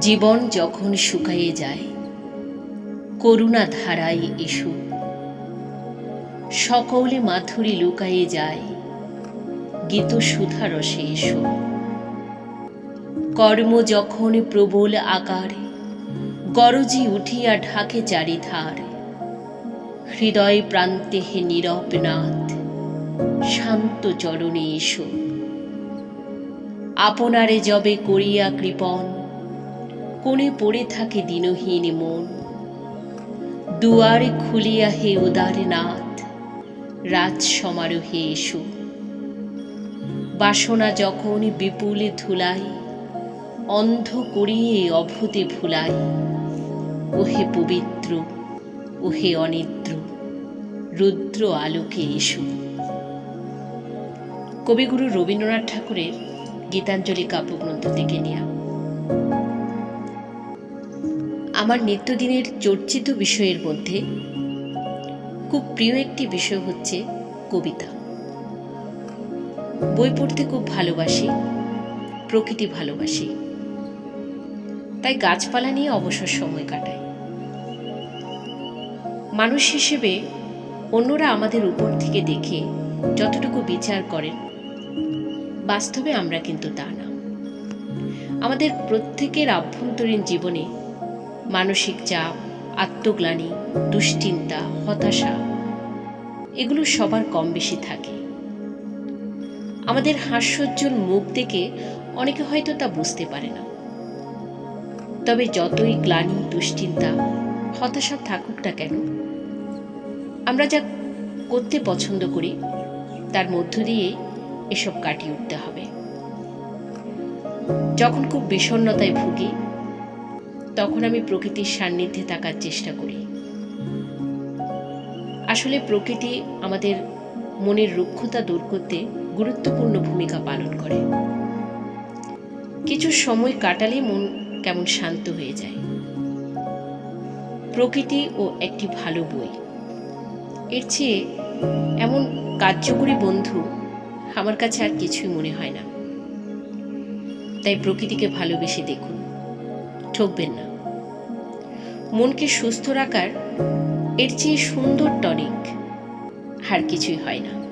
জীবন যখন শুকাইয়ে যায়, করুণা ধারায় এসো। সকলে মাথুরি লুকাইয়ে যায়, গীত সুধারসে এসো। কর্ম যখন প্রবল আকারে, গরজি উঠিয়া ঢাকে চারিধার। হৃদয় প্রান্তে হে নীরব নাথ, শান্ত চরণে এসো। আপনারে যবে করিয়া কৃপণ কোণে পড়ে থাকে দিনহীন মন। দুয়ারে খুলিয়া হে উদারে নাথ রাজ সমারোহে এসো। বাসনা যখন বিপুলে ধুলাই, অন্ধ করিয়ে অভূতে ভুলাই। ওহে পবিত্র, ওহে অনিদ্র, রুদ্র আলোকে এসো। কবিগুরু রবীন্দ্রনাথ ঠাকুরের গীতাঞ্জলি কাব্যগ্রন্থ থেকে নেয়া। আমার নিত্যদিনের চর্চিত বিষয়ের মধ্যে খুব প্রিয় একটি বিষয় হচ্ছে কবিতা। বই পড়তে খুব ভালোবাসি, প্রকৃতি ভালোবাসি। তাই গাছপালা নিয়ে অবসর সময় কাটাই। মানুষ হিসেবে অন্যরা আমাদের উপর থেকে দেখে যতটুকু বিচার করেন, বাস্তবে আমরা কিন্তু তা না। আমাদের প্রত্যেকের আভ্যন্তরীণ জীবনে মানসিক চাপ, আত্মগ্লানি, দুশ্চিন্তা, হতাশা, এগুলো সবার কম বেশি থাকে। আমাদের হাস্যোজ্জ্বল মুখ দেখে অনেকে হয়তো তা বুঝতে পারে না। তবে যতই গ্লানি, দুশ্চিন্তা, হতাশা থাকুক না কেন, আমরা যা করতে পছন্দ করি, তার মধ্য দিয়ে এসব কাটিয়ে উঠতে হবে। যখন খুব বিষণ্ণতায় ভুগি তখন আমি প্রকৃতির সান্নিধ্যে থাকার চেষ্টা করি। আসলে প্রকৃতি আমাদের মনের রুক্ষতা দূর করতে গুরুত্বপূর্ণ ভূমিকা পালন করে। কিছু সময় কাটালে মন কেমন শান্ত হয়ে যায়। প্রকৃতি ও একটি ভালো বই। এর চেয়ে এমন কার্যকরী বন্ধু আমার কাছে আর কিছুই মনে হয় না। তাই প্রকৃতিকে ভালোবেসে দেখুন, ঠকবেন না। মনকে সুস্থ রাখার এর চেয়ে সুন্দর টনিক। আর কিছুই হয় না।